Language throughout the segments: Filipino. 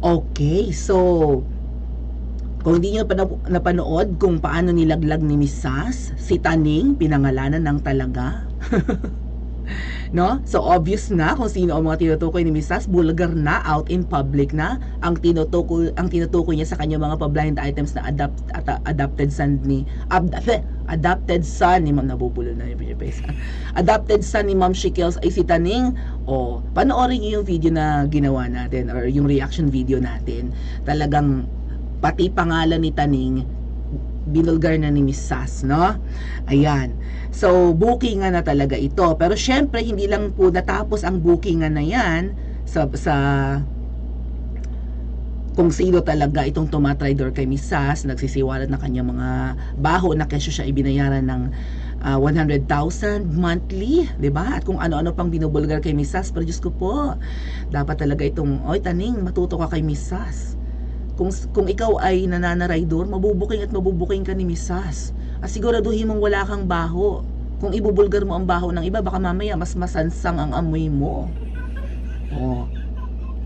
Okay, so kung hindi nyo napanood kung paano nilaglag ni Miss Sas, si Taning, pinangalanan ng talaga. no? So obvious na kung sino ang mga tinutukoy ni Miss Sas, bulgar na, out in public na, ang tinutukoy, ang tinutukoy niya sa kanyang mga pa-blind items na adapt, at, adopted son ni, ab, adopted son ni Ma'am nabubulo na yung face. adopted son ni Ma'am Shikels ay si Taning. O, panoorin yung video na ginawa natin or yung reaction video natin. Talagang pati pangalan ni Taning binulgar na ni Miss Sas, no? Ayan. So, bookingan na talaga ito. Pero syempre, hindi lang po natapos ang bookingan na yan sa, sa kung sino talaga itong tumatridor kay Miss Sas, nagsisiwalat na kanyang mga baho na kesyo siya ibinayaran ng ah, 100,000 monthly, 'di ba? At kung ano-ano pang binubulgar kay Miss Sas, pero Diyos ko po, dapat talaga itong, oy taning, matuto ka kay Miss Sas. Kung, kung ikaw ay nananaraydor, mabubuking at mabubuking ka ni Miss Sas. At siguraduhin mong wala kang baho. Kung ibubulgar mo ang baho ng iba, baka mamaya mas masansang ang amoy mo. Oh.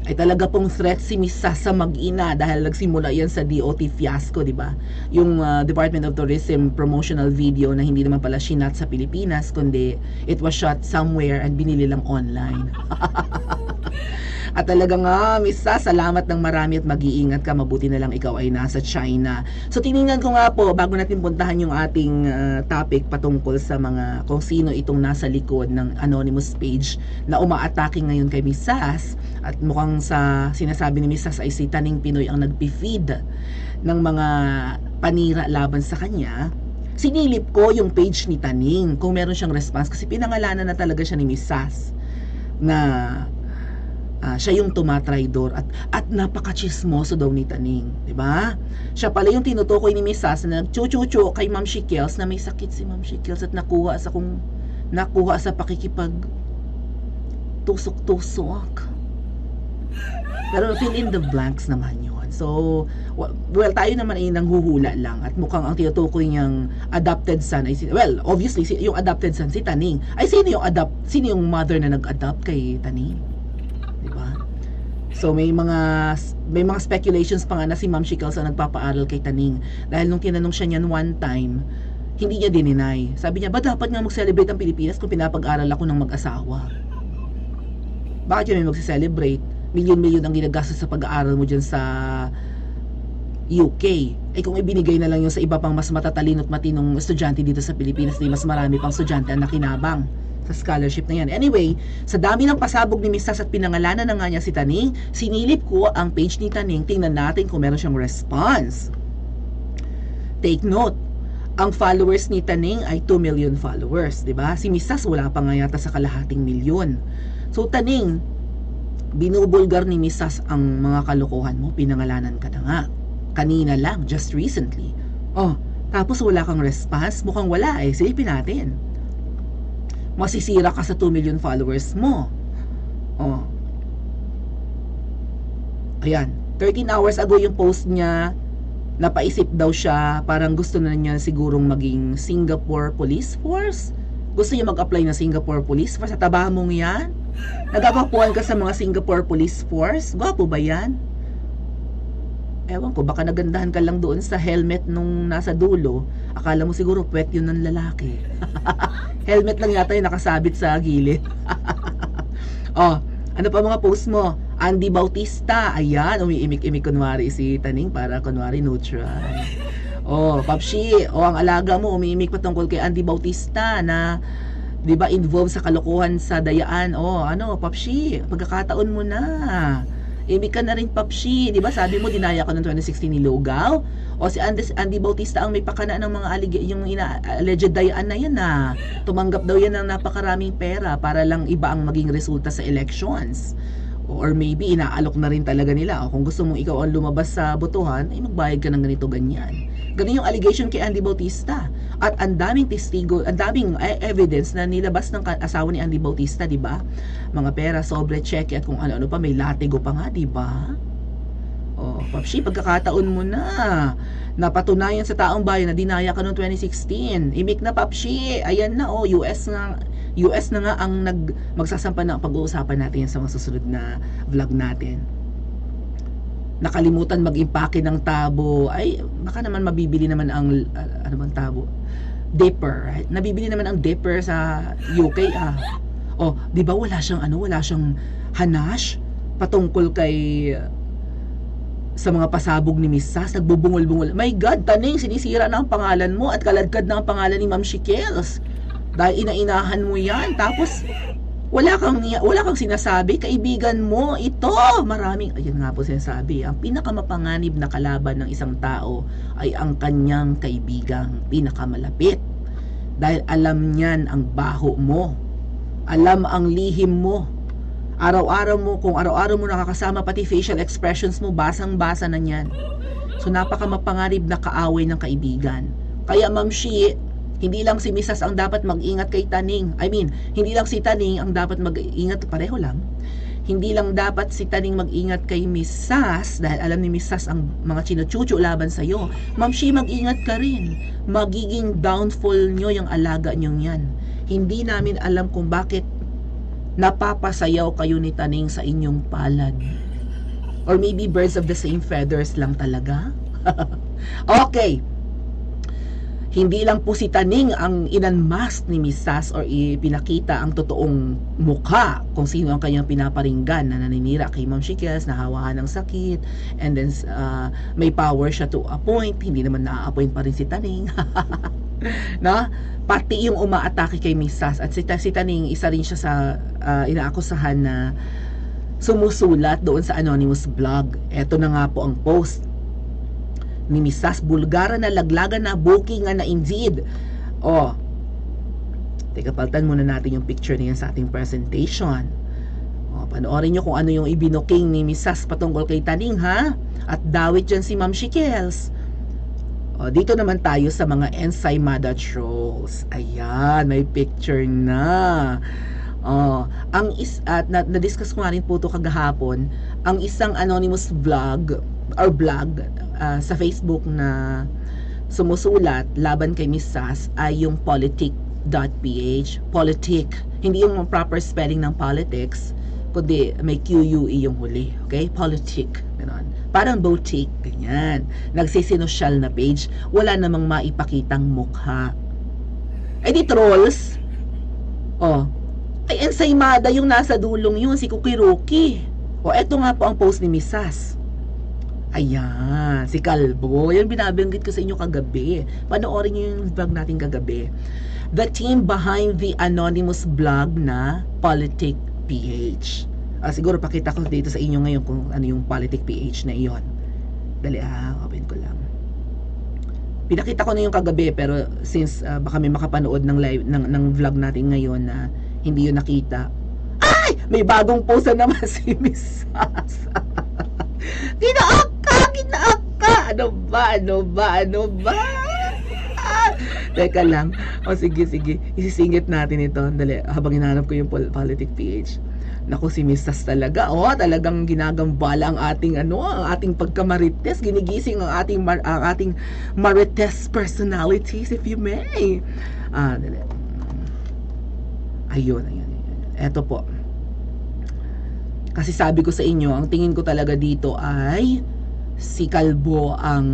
Ay talaga pong threat si Miss Sas sa mag-ina dahil nagsimula yan sa DOT fiasco, di ba? Yung ah, Department of Tourism promotional video na hindi naman pala shinat sa Pilipinas, kundi it was shot somewhere and binili lang online. At talaga nga, Miss Sa, salamat ng marami at mag-iingat ka. Mabuti na lang ikaw ay nasa China. So tiningnan ko nga po, bago natin puntahan yung ating ah, topic patungkol sa mga kung sino itong nasa likod ng anonymous page na umaatake ngayon kay Miss Sas. At mukhang sa sinasabi ni Miss Sas ay si Taning Pinoy ang nagpi-feed ng mga panira laban sa kanya sinilip ko yung page ni Taning kung meron siyang response kasi pinangalanan na talaga siya ni Miss Sas na ah, siya yung tumatraydor at at napaka-chismoso daw ni Taning, 'di ba? Siya pala yung tinutukoy ni Miss Sas na nagchuchuchu kay Ma'am Shikels na may sakit si Ma'am Shikels at nakuha sa kung nakuha sa pakikipag tusok-tusok. Pero fill in the blanks naman yun. So, well, tayo naman ay nanghuhula lang at mukhang ang tinutukoy niyang adopted son ay si, well, obviously si, yung adopted son si Taning. Ay sino yung adopt sino yung mother na nag-adopt kay Taning? 'Di ba? So may mga may mga speculations pa nga na si Ma'am Shikels ang nagpapaaral kay Taning dahil nung tinanong siya niyan one time, hindi niya dininay. Sabi niya, ba dapat nga mag-celebrate ang Pilipinas kung pinapag-aral ako ng mag-asawa? Bakit yun may mag-celebrate? Milyon-milyon ang ginagastos sa pag-aaral mo dyan sa UK. Eh kung ibinigay na lang yun sa iba pang mas matatalino at matinong estudyante dito sa Pilipinas, di mas marami pang estudyante ang nakinabang sa scholarship na yan. Anyway, sa dami ng pasabog ni Miss Sas at pinangalanan na nga niya si Taning, sinilip ko ang page ni Taning, tingnan natin kung meron siyang response. Take note, ang followers ni Taning ay 2 million followers, 'di ba? Si Miss Sas wala pa nga yata sa kalahating milyon. So Taning, binubulgar ni Miss Sas ang mga kalokohan mo, pinangalanan ka na nga. Kanina lang, just recently. Oh, tapos wala kang response, mukhang wala eh, silipin natin. Masisira ka sa 2 million followers mo. Oh. Ayan, 13 hours ago yung post niya, napaisip daw siya, parang gusto na niya sigurong maging Singapore Police Force. Gusto niya mag-apply na Singapore Police Force. Sa taba mong yan? Nagagapuan ka sa mga Singapore Police Force? Gwapo ba yan? Ewan ko, baka nagandahan ka lang doon sa helmet nung nasa dulo. Akala mo siguro puwet yun ng lalaki. helmet lang yata yung nakasabit sa gilid. oh, ano pa mga post mo? Andy Bautista, ayan, umiimik-imik kunwari si Taning para kunwari neutral. Oh, Papshi, oh, ang alaga mo, umiimik patungkol kay Andy Bautista na 'di ba involved sa kalokohan sa dayaan. Oh, ano, Papshi, pagkakataon mo na. Imik ka na rin, Papshi. 'Di ba sabi mo, dinaya ka noong 2016 ni Logaw? O si Andy, Andy Bautista ang may pakana ng mga alleg- yung ina, alleged dayaan na yan na tumanggap daw yan ng napakaraming pera para lang iba ang maging resulta sa elections. Or maybe inaalok na rin talaga nila. O kung gusto mong ikaw ang lumabas sa botohan, ay magbayad ka ng ganito ganyan. Ganun yung allegation kay Andy Bautista. At ang daming testigo, ang daming eh, evidence na nilabas ng asawa ni Andy Bautista, di ba? Mga pera, sobre, cheque, at kung ano-ano pa, may latigo pa nga, di ba? Oh, Papshi, pagkakataon mo na. Napatunayan sa taong bayan na dinaya ka noong 2016. Imik na, Papshi. Ayan na, oh, US nga. US na nga ang nag, magsasampa na pag-uusapan natin sa mga susunod na vlog natin. nakalimutan mag-impake ng tabo, ay baka naman mabibili naman ang uh, ano bang tabo? Dipper, right? Nabibili naman ang dipper sa UK ah. Oh, 'di ba wala siyang ano, wala siyang hanash patungkol kay sa mga pasabog ni Miss Sas, nagbubungol-bungol. My God, taning, sinisira na ang pangalan mo at kaladkad na ang pangalan ni Ma'am Shikels. Dahil inainahan mo yan. Tapos, wala kang, wala kang sinasabi, kaibigan mo, ito, maraming, ayun nga po sinasabi, ang pinakamapanganib na kalaban ng isang tao ay ang kanyang kaibigang pinakamalapit. Dahil alam niyan ang baho mo, alam ang lihim mo, araw-araw mo, kung araw-araw mo nakakasama, pati facial expressions mo, basang-basa na niyan. So, napaka mapangarib na kaaway ng kaibigan. Kaya, Ma'am Shi, hindi lang si Mrs. ang dapat mag-ingat kay Taning. I mean, hindi lang si Taning ang dapat mag-ingat, pareho lang. Hindi lang dapat si Taning mag-ingat kay Mrs. dahil alam ni Mrs. ang mga chinuchucho laban sa iyo. Ma'am Shi, mag-ingat ka rin. Magiging downfall nyo yung alaga nyo yan. Hindi namin alam kung bakit napapasayaw kayo ni Taning sa inyong palad. Or maybe birds of the same feathers lang talaga? okay. Hindi lang po si Taning ang inanmask ni Miss Sas or ipinakita ang totoong mukha kung sino ang kanyang pinaparinggan na naninira kay Ma'am Shikels, nahawahan ng sakit, and then uh, may power siya to appoint, hindi naman na-appoint pa rin si Taning. na? Pati yung umaatake kay Miss Sas at si, si Taning, isa rin siya sa uh, inaakusahan na sumusulat doon sa anonymous blog. Ito na nga po ang post ni Mrs. Bulgara na laglagan na booking na indeed. Oh, teka, paltan muna natin yung picture niya sa ating presentation. Oh, panoorin nyo kung ano yung ibinuking ni Mrs. patungkol kay Taning ha. At dawit dyan si Ma'am Shikels. Oh, dito naman tayo sa mga ensaymada trolls. Ayan, may picture na. Oh, ang is at na, na-discuss ko nga rin po to kagahapon, ang isang anonymous vlog or blog uh, sa Facebook na sumusulat laban kay Miss Sas ay yung politic.ph politic hindi yung proper spelling ng politics kundi may QUE yung huli okay politic ganon parang boutique ganyan nagsisinosyal na page wala namang maipakitang mukha eh di trolls oh ay ensaymada yung nasa dulong yun si Kukiruki o eto nga po ang post ni Miss Sas Ayan, si Kalbo. Yan binabanggit ko sa inyo kagabi. Panoorin niyo yung vlog natin kagabi. The team behind the anonymous blog na Politic PH. Ah, siguro pakita ko dito sa inyo ngayon kung ano yung Politic PH na iyon. Dali ah, open ko lang. Pinakita ko na yung kagabi pero since uh, baka may makapanood ng live ng, ng vlog natin ngayon na hindi yun nakita. Ay! May bagong post na naman si Miss Sasa. Ginaak ka! Ginaak ka! Ano ba? Ano ba? Ano ba? Teka lang. O sige, sige. Isisingit natin ito. Dali, habang hinahanap ko yung pol- politic PH. Naku, si Mrs. talaga. Oh, talagang ginagambala ang ating ano, ang ating pagkamarites. Ginigising ang ating mar- ang ating marites personalities, if you may. Ah. Ayun, ayun, ayun. Eto po. Kasi sabi ko sa inyo, ang tingin ko talaga dito ay si Kalbo ang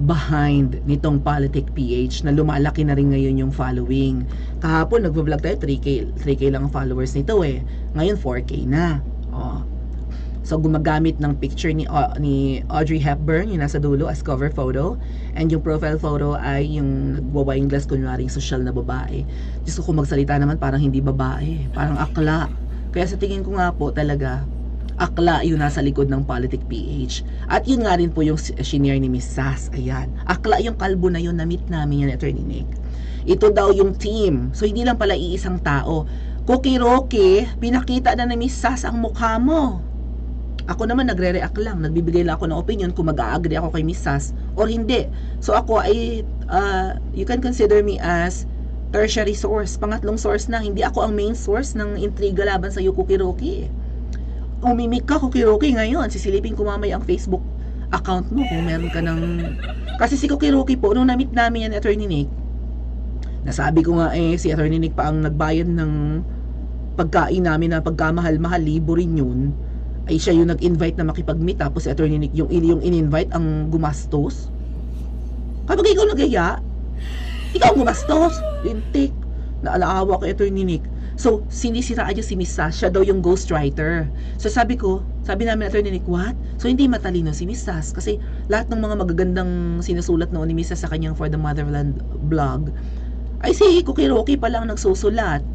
behind nitong Politic PH na lumalaki na rin ngayon yung following. Kahapon nagvo-vlog tayo 3K, 3K lang ang followers nito eh. Ngayon 4K na. Oh. So gumagamit ng picture ni uh, ni Audrey Hepburn yung nasa dulo as cover photo and yung profile photo ay yung nagwa-wine glass kunwari social na babae. Diyos ko magsalita naman parang hindi babae, parang akla. Kaya sa tingin ko nga po talaga, akla yung nasa likod ng Politic PH. At yun nga rin po yung senior ni Miss Sas. Ayan. Akla yung kalbo na yun, na-meet namin yan, Attorney Nick. Ito daw yung team. So, hindi lang pala iisang tao. Cookie Rocky, pinakita na ni Miss Sas ang mukha mo. Ako naman nagre-react lang. Nagbibigay lang ako ng opinion kung mag-a-agree ako kay Miss Sas or hindi. So, ako ay, uh, you can consider me as tertiary source, pangatlong source na, hindi ako ang main source ng intriga laban sa iyo, Kukiroki. Umimik ka, Kukiroki, ngayon, sisilipin ko mamaya ang Facebook account mo kung meron ka ng... Kasi si Kukiroki po, nung na-meet namin yan, Attorney Nick, nasabi ko nga eh, si Attorney Nick pa ang nagbayad ng pagkain namin na pagkamahal-mahal, libo rin yun. ay siya yung nag-invite na makipag-meet tapos si Attorney Nick yung, yung in-invite ang gumastos. Kapag ikaw nagaya, ikaw gumastos. Lintik. Naalaawa ko Attorney Nick. So, sinisiraan niya si Miss Sass. Siya daw yung ghostwriter. So, sabi ko, sabi namin Attorney Nick, what? So, hindi matalino si Miss Sass. Kasi lahat ng mga magagandang sinusulat noon ni Miss Sass sa kanyang For the Motherland blog, ay si Kukiroki pa lang nagsusulat.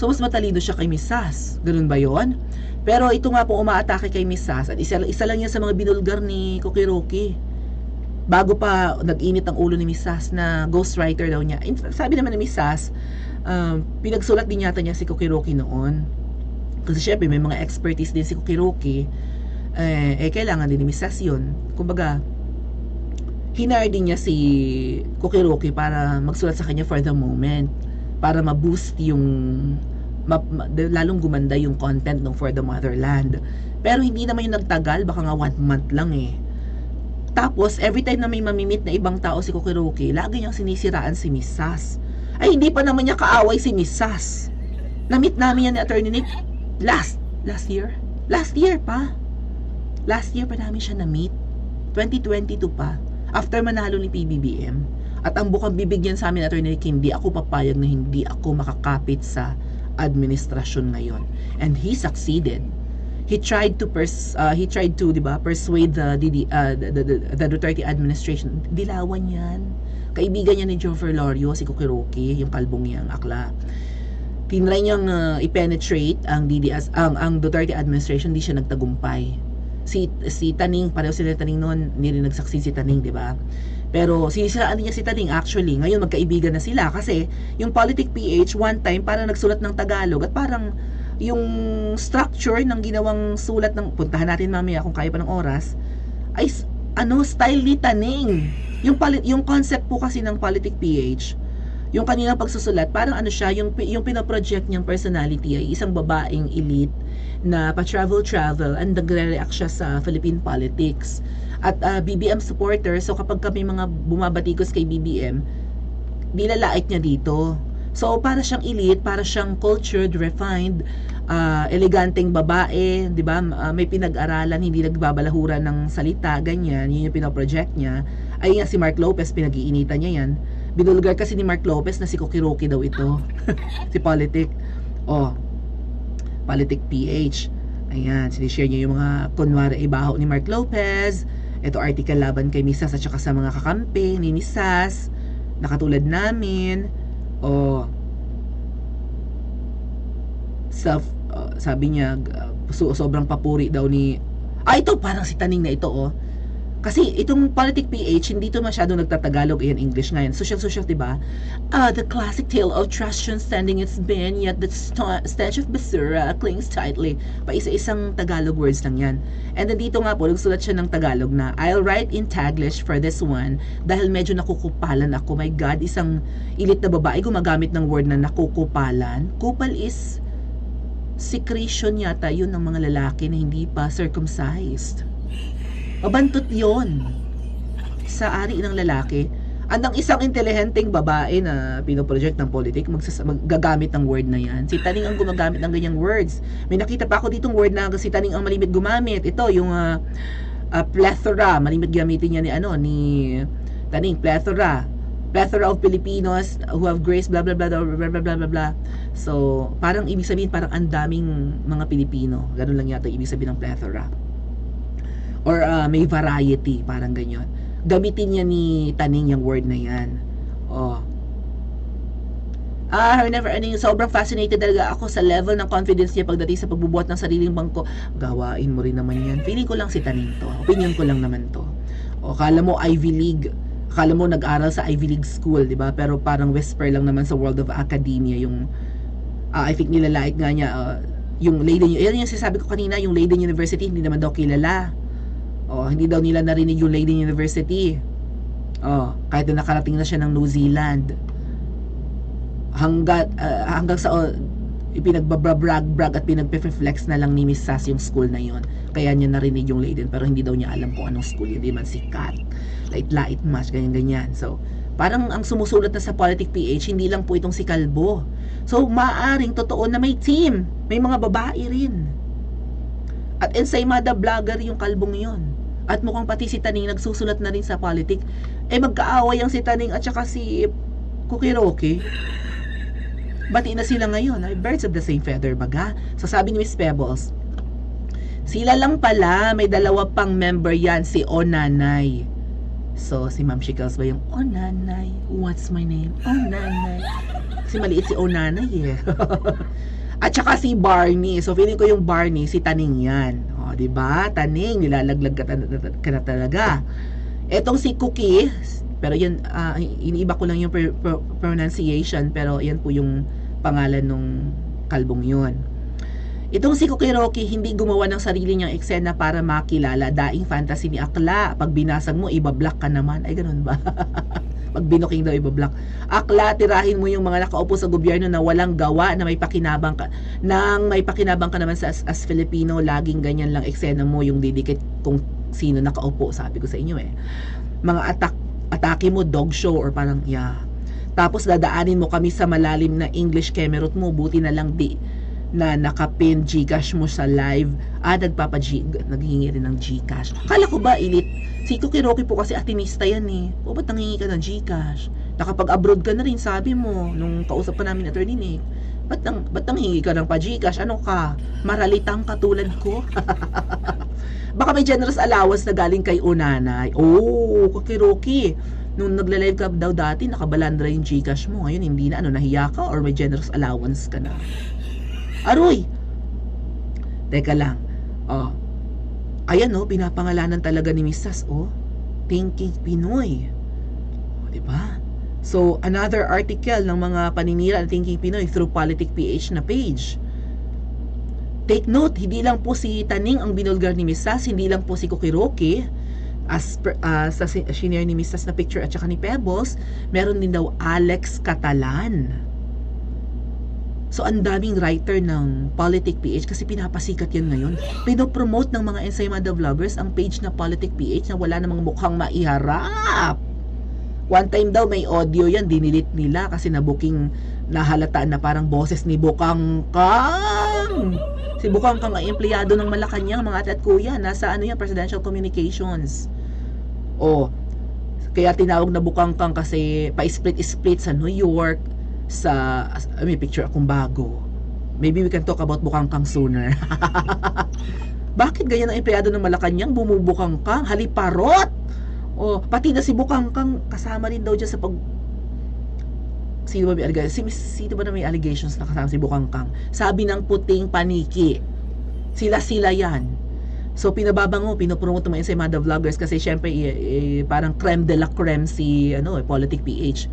So, mas matalino siya kay Miss Sass. Ganun ba yon? Pero ito nga po umaatake kay Miss Sass at isa, isa lang yan sa mga binulgar ni Kukiroki. Bago pa nag-init ang ulo ni Miss Sass na ghostwriter daw niya. Sabi naman ni Miss Sass, um, pinagsulat din yata niya si Kukiroki noon. Kasi syempre may mga expertise din si Kukiroki. Eh, eh kailangan din ni Miss yun. Kumbaga, hinire din niya si Kukiroki para magsulat sa kanya for the moment. Para ma-boost yung ma, ma- lalong gumanda yung content ng For the Motherland. Pero hindi naman yung nagtagal, baka nga one month lang eh. Tapos, every time na may mamimit na ibang tao si Kukiroki, lagi niyang sinisiraan si Miss Sass. Ay, hindi pa naman niya kaaway si Miss Sass. Na-meet namin yan ni Attorney Nick last, last year? Last year pa. Last year pa namin siya na-meet. 2022 pa. After manalo ni PBBM. At ang bukang bibigyan sa amin, Attorney Nick, hindi ako papayag na hindi ako makakapit sa administrasyon ngayon. And he succeeded. He tried to pers uh, he tried to, 'di ba, persuade the DD, uh, the, the, the Duterte administration. Dilawan 'yan. Kaibigan niya ni Joe Ferlorio, si Kukiroki, yung kalbong niyang akla. Tinry niyang uh, i-penetrate ang DDS ang ang Duterte administration, di siya nagtagumpay. Si si Taning, pareho sila ni Taning noon, hindi rin nagsucceed si Taning, 'di ba? Pero sinisiraan din niya si Taning actually. Ngayon magkaibigan na sila kasi yung Politic PH one time para nagsulat ng Tagalog at parang yung structure ng ginawang sulat ng puntahan natin mamaya kung kaya pa ng oras ay ano style ni Taning. Yung yung concept po kasi ng Politic PH yung kanilang pagsusulat, parang ano siya, yung, yung pinaproject niyang personality ay isang babaeng elite na pa-travel-travel and nagre-react siya sa Philippine politics. At ah, BBM supporter, so kapag kami mga bumabatikos kay BBM, nilalait niya dito. So, para siyang elite, para siyang cultured, refined, ah, eleganteng babae, 'di ba? Ah, may pinag-aralan, hindi nagbabalahuran ng salita, ganyan. Yun yung pinoproject niya. Ay nga si Mark Lopez, pinag-iinitan niya yan. Binulgar kasi ni Mark Lopez na si Kokiroki daw ito. si Politic. Oh, Politic PH. Ayan, sinishare niya yung mga kunwari ibaho ni Mark Lopez. Ito article laban kay Misas at saka sa mga kakampi ni Misas. Nakatulad namin. O, sa, uh, sabi niya, uh, so, sobrang papuri daw ni, ah ito, parang si Taning na ito, oh. Kasi itong Politic PH, hindi to masyado nagtatagalog, ayan, English ngayon. Social-social, diba? Ah, the classic tale of trustion standing its been, yet the stench of basura clings tightly. Pa isa-isang Tagalog words lang yan. And then dito nga po, nagsulat siya ng Tagalog na, I'll write in Taglish for this one dahil medyo nakukupalan ako. My God, isang ilit na babae gumagamit ng word na nakukupalan. Kupal is secretion yata yun ng mga lalaki na hindi pa circumcised. Mabantot yon sa ari ng lalaki. Andang isang intelihenteng babae na pinoproject ng politik magsas- maggagamit ng word na yan. Si Taning ang gumagamit ng ganyang words. May nakita pa ako ditong word na si Taning ang malimit gumamit. Ito, yung ah, ah, plethora. Malimit gamitin niya ni ano, ni Taning, plethora. Plethora of Filipinos who have grace, blah, blah, blah, blah, blah, blah, blah, blah, blah. So, parang ibig sabihin, parang ang daming mga Pilipino. Ganun lang yata ibig sabihin ng plethora or uh, may variety, parang ganyan. Gamitin niya ni Taning yung word na yan. Oh. Ah, never ending. Sobrang fascinated talaga ako sa level ng confidence niya pagdating sa pagbubuhat ng sariling bangko. Gawain mo rin naman yan. Feeling ko lang si Taning to. Opinion ko lang naman to. O, kala mo Ivy League. Kala mo nag-aral sa Ivy League school, di ba? Pero parang whisper lang naman sa world of academia yung ah, I think nilalait nga niya ah, yung Leiden, yan yung sinasabi ko kanina, yung Leiden University, hindi naman daw kilala. Oh, hindi daw nila narinig yung Leiden University. Oh, kahit na nakarating na siya ng New Zealand. Hanggat ah, hanggang sa oh, ipinagbabrag-brag at pinagpe-flex na lang ni Miss Sass yung school na yon. Kaya niya narinig yung Leiden pero hindi daw niya alam kung anong school yun. Hindi man sikat. Lait-lait mas, ganyan-ganyan. So, parang ang sumusulat na sa Politic PH, hindi lang po itong si Kalbo. So, maaring totoo na may team. May mga babae rin. At ensaymada vlogger yung kalbong yon. At mukhang pati si Taning nagsusulat na rin sa politik. Eh magkaaway ang si Taning at saka si Kukiroki. Bati na sila ngayon. Ay, birds of the same feather baga. So sabi ni Miss Pebbles, sila lang pala, may dalawa pang member yan, si Onanay. So, si Ma'am Shikels ba yung Onanay? What's my name? Onanay. Kasi maliit si Onanay eh. At saka si Barney. So, feeling ko yung Barney, si Taning yan. Di ba? Taning, nilalaglag ka, ka na talaga. Etong si Cookie, pero yan, ah, iniiba ko lang yung pr- pr- pronunciation, pero yan po yung pangalan nung kalbong yun. Itong si Cookie Rocky, hindi gumawa ng sarili niyang eksena para makilala. Daing fantasy ni Akla. Pag binasag mo, ibablock ka naman. Ay, ganun ba? Pag binuking daw, ibablock. Akla, tirahin mo yung mga nakaupo sa gobyerno na walang gawa, na may pakinabang ka. Nang may pakinabang ka naman sa as, as Filipino, laging ganyan lang eksena mo yung didikit kung sino nakaupo. Sabi ko sa inyo eh. Mga atak, atake mo, dog show, or parang, yeah. Tapos dadaanin mo kami sa malalim na English kemerot mo. Buti na lang di na nakapin Gcash mo sa live ah nagpapa G naghihingi rin ng Gcash. Kala ko ba ilit si Kukiroki po kasi atinista yan eh. O ba't nangingi ka ng Gcash? Nakapag abroad ka na rin sabi mo nung kausap pa namin attorney Nick. Ba't nang, ba't nanghingi ka ng pa Gcash ano ka? Maralitang katulad ko? Baka may generous allowance na galing kay Unanay. Oh Kukiroki nung nagla-live ka daw dati nakabalandra yung Gcash mo. Ngayon hindi na. Ano nahiya ka or may generous allowance ka na Aroy! Teka lang. Oh. Ayan oh, pinapangalanan talaga ni Mrs. oh. Thinking Pinoy. Oh, di ba? So, another article ng mga paninira ng Thinking Pinoy through Politic PH na page. Take note, hindi lang po si Taning ang binulgar ni Mrs. Hindi lang po si Kukiroki. As per, ah, sa senior ni Mrs. na picture at saka ni Pebbles, meron din daw Alex Catalan. So, ang daming writer ng Politic PH kasi pinapasikat yan ngayon. Pinopromote ng mga Ensaymada vloggers ang page na Politic PH na wala namang mukhang maiharap. One time daw may audio yan, dinilit nila kasi nabuking nahalataan na parang boses ni Bukang Kang. Si Bukang Kang ay empleyado ng Malacanang, mga at kuya. Nasa ano yan, Presidential Communications. O, kaya tinawag na Bukang Kang kasi pa-split-split sa New York, sa ah, may picture akong bago. Maybe we can talk about bukang kang sooner. Bakit ganyan ang empleyado ng Malacanang bumubukang kang haliparot? O pati na si bukang kang kasama rin daw dyan sa pag Sino ba may allegations? Si, sino ba na may allegations na kasama si Bukang Kang? Sabi ng puting paniki. Sila-sila yan. So pinababango, pinopromote ng mga Ensaymada vloggers kasi syempre eh, eh, parang creme de la creme si ano, eh, Politic PH.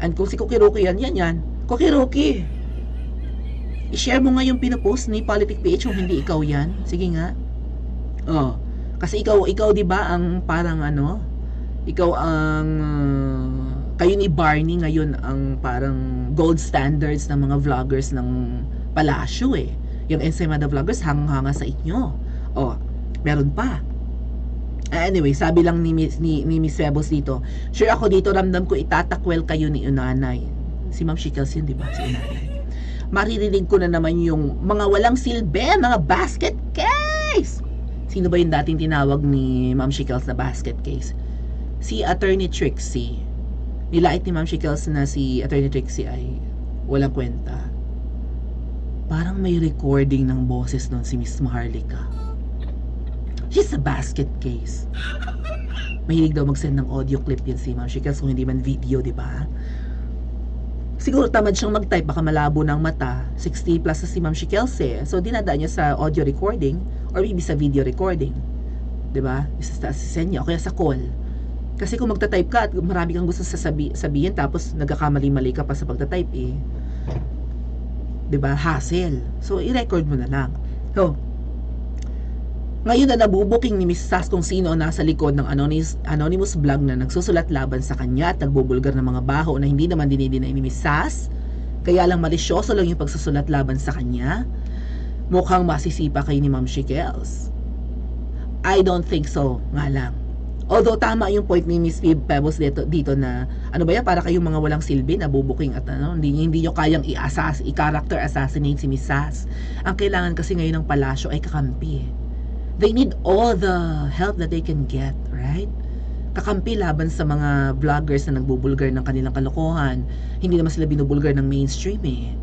And kung si Kukiroki yan, yan yan. Kukiroki! I-share mo nga yung pinopost ni Politic PH kung hindi ikaw yan. Sige nga. Oh. Kasi ikaw, ikaw 'di ba ang parang ano? Ikaw ang uh, kayo ni Barney ngayon ang parang gold standards ng mga vloggers ng palasyo eh. Yung Ensaymada vloggers hangang-hanga sa inyo. Oh, meron pa. Ah, Anyway, sabi lang ni Miss, ni, ni Miss Pebbles dito, sure ako dito, ramdam ko itatakwel kayo ni Unanay. Si Ma'am Shikels yun, di ba? Si Unanay. Maririnig ko na naman yung mga walang silbi, mga basket case! Sino ba yung dating tinawag ni Ma'am Shikels na basket case? Si Attorney Trixie. Nilait ni Ma'am Shikels na si Attorney Trixie ay walang kwenta. Parang may recording ng boses nun si Miss Maharlika. She's a basket case. Mahilig daw mag-send ng audio clip yan si Ma'am Shikels kung hindi man video, di ba? Siguro tamad siyang mag-type, baka malabo ng mata. 60 plus na si Ma'am Shikels eh. So, dinadaan niya sa audio recording or maybe sa video recording. Di ba? Isa sa send niya o kaya sa call. Kasi kung magta-type ka at marami kang gusto sasabi, sabihin tapos nagkakamali-mali ka pa sa pagta-type eh. 'Di ba? Hassle. So i-record mo na lang. So, ngayon na nabubuking ni Miss Sass kung sino ang nasa likod ng anonymous, anonymous vlog na nagsusulat laban sa kanya at nagbubulgar ng mga baho na hindi naman dinidinay ni Miss Sass. Kaya lang malisyoso lang yung pagsusulat laban sa kanya. Mukhang masisipa kay ni Ma'am Shikels. I don't think so, nga lang. Although tama yung point ni Miss Pebbles dito, dito na ano ba yan para kayong mga walang silbi na bubuking at ano hindi hindi nyo kayang i-assas, i-character assassinate si Miss Sass. Ang kailangan kasi ngayon ng palasyo ay kakampi. They need all the help that they can get, right? Kakampi laban sa mga vloggers na nagbubulgar ng kanilang kalokohan. Hindi naman sila binubulgar ng mainstream eh.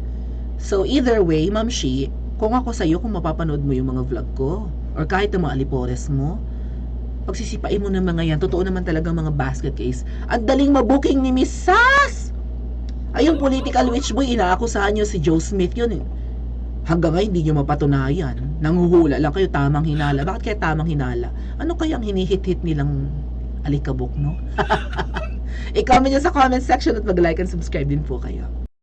So either way, Ma'am Shi, kung ako sa'yo, kung mapapanood mo yung mga vlog ko, or kahit ng mga alipores mo, pagsisipain mo ng mga yan, totoo naman talaga mga basket case. Ang daling mabuking ni Miss Sass! Ay, yung political witch boy, inaakusahan nyo si Joe Smith yun. eh. Hanggang ngayon, hindi nyo mapatunayan. Nanguhula lang kayo, tamang hinala. Bakit kaya tamang hinala? Ano kaya ang hinihit-hit nilang alikabok, no? I-comment nyo sa comment section at mag-like and subscribe din po kayo.